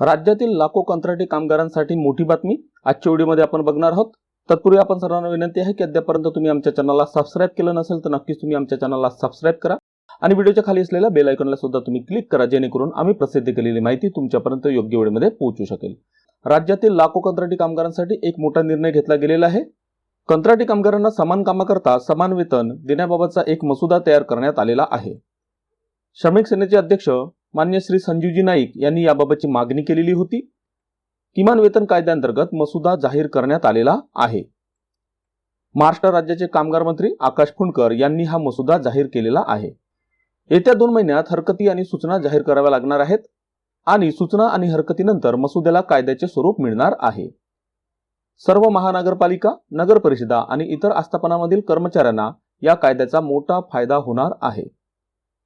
राज्यातील लाखो कंत्राटी कामगारांसाठी मोठी बातमी. आजच्या व्हिडिओमध्ये आपण बघणार आहोत. तत्पूर्वी आपण सर्वांना विनंती आहे की अद्यापर्यंत तुम्ही आमच्या चॅनलला सबस्क्राईब केलं नसेल तर नक्कीच तुम्ही आमच्या चॅनलला सबस्क्राईब करा. आणि व्हिडिओच्या खाली असलेल्या बेल आयकॉनला सुद्धा तुम्ही क्लिक करा जेणेकरून आम्ही प्रसिद्ध केलेली माहिती तुमच्यापर्यंत योग्य वेळेमध्ये पोहोचू शकेल. राज्यातील लाखो कंत्राटी कामगारांसाठी एक मोठा निर्णय घेतला गेलेला आहे. कंत्राटी कामगारांना समान कामाकरता समान वेतन देण्याबाबतचा एक मसुदा तयार करण्यात आलेला आहे. श्रमिक सेनेचे अध्यक्ष मान्य श्री संजीवजी नाईक यांनी याबाबतची मागणी केलेली होती. किमान वेतन कायद्यांतर्गत मसुदा जाहीर करण्यात आलेला आहे. महाराष्ट्र राज्याचे कामगार मंत्री आकाश फुंडकर यांनी हा मसुदा जाहीर केलेला आहे. येत्या दोन महिन्यात हरकती आणि सूचना जाहीर कराव्या लागणार आहेत आणि सूचना आणि हरकतीनंतर मसुद्याला कायद्याचे स्वरूप मिळणार आहे. सर्व महानगरपालिका नगर परिषदा आणि इतर आस्थापनामधील कर्मचाऱ्यांना या कायद्याचा मोठा फायदा होणार आहे.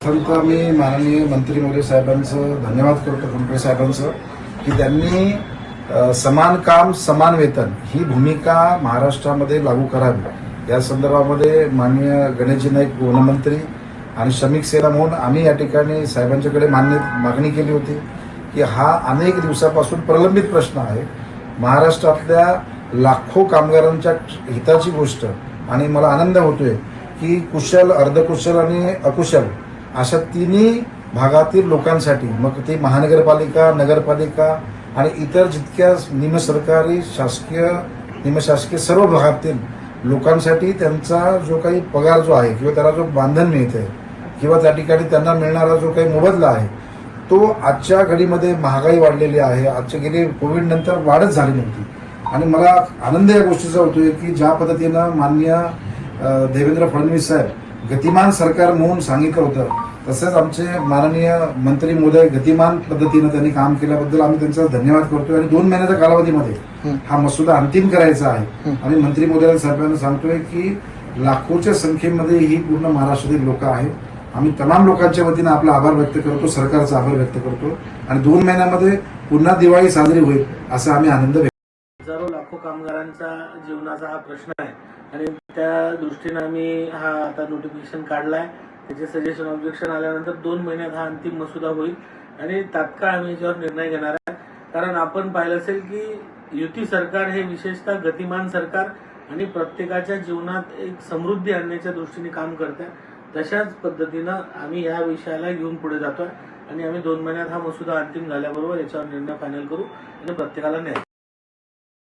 प्रथमतः मी माननीय मंत्री मोदी साहेबांचं धन्यवाद करतो फडणवीस साहेबांचं की त्यांनी समान काम समान वेतन ही भूमिका महाराष्ट्रामध्ये लागू करावी. या संदर्भामध्ये माननीय गणेशजी नाईक वनमंत्री आणि श्रमिक सेना म्हणून आम्ही या ठिकाणी साहेबांच्याकडे मान्य मागणी केली होती की हा अनेक दिवसापासून प्रलंबित प्रश्न आहे. महाराष्ट्रातल्या लाखो कामगारांच्या हिताची गोष्ट आणि मला आनंद होतोय की कुशल अर्धकुशल आणि अकुशल अशा तिन्ही भागातील लोकांसाठी मग ते महानगरपालिका नगरपालिका आणि इतर जितक्या निमसरकारी शासकीय निमशासकीय सर्व भागातील लोकांसाठी त्यांचा जो काही पगार जो आहे किंवा त्याला जो बांधन मिळते किंवा त्या ठिकाणी त्यांना मिळणारा जो काही मोबदला आहे तो आजच्या घडीमध्ये महागाई वाढलेली आहे. आजच्या गेली कोविड नंतर वाढच झाली नव्हती. आणि मला आनंद या गोष्टीचा होतोय की ज्या पद्धतीनं माननीय देवेंद्र फडणवीस साहेब गतिमान सरकार म्हणून सांगितलं होतं. तसंच आमचे माननीय मंत्री मोदय गतिमान पद्धतीनं त्यांनी काम केल्याबद्दल आम्ही त्यांचा धन्यवाद करतोय. आणि दोन महिन्याच्या कालावधीमध्ये हा. मसुदा अंतिम करायचा आहे. आम्ही मंत्री मोदय साहेबांना सांगतोय की लाखोच्या संख्येमध्ये ही पूर्ण महाराष्ट्रातील लोक आहेत. आम्ही तमाम लोकांच्या वतीनं आपला आभार व्यक्त करतो सरकारचा आभार व्यक्त करतो. आणि दोन महिन्यामध्ये पुन्हा दिवाळी साजरी होईल असा आम्ही आनंद व्यक्त हजारो लाखो कामगारांचा जीवनाचा हा प्रश्न आहे. आणि त्या दृष्टीनं आम्ही हा आता नोटिफिकेशन काढलाय. त्याचे सजेशन ऑब्जेक्शन आल्यानंतर दोन महिन्यात हा अंतिम मसुदा होईल. आणि तात्काळ आम्ही याच्यावर निर्णय घेणार आहे. कारण आपण पाहिलं असेल की युती सरकार हे विशेषतः गतिमान सरकार आणि प्रत्येकाच्या जीवनात एक समृद्धी आणण्याच्या दृष्टीने काम करत आहे तशाच पद्धतीनं आम्ही या विषयाला घेऊन पुढे जातोय. आणि आम्ही दोन महिन्यात हा मसुदा अंतिम झाल्याबरोबर याच्यावर निर्णय फायनल करू आणि प्रत्येकाला न्याय.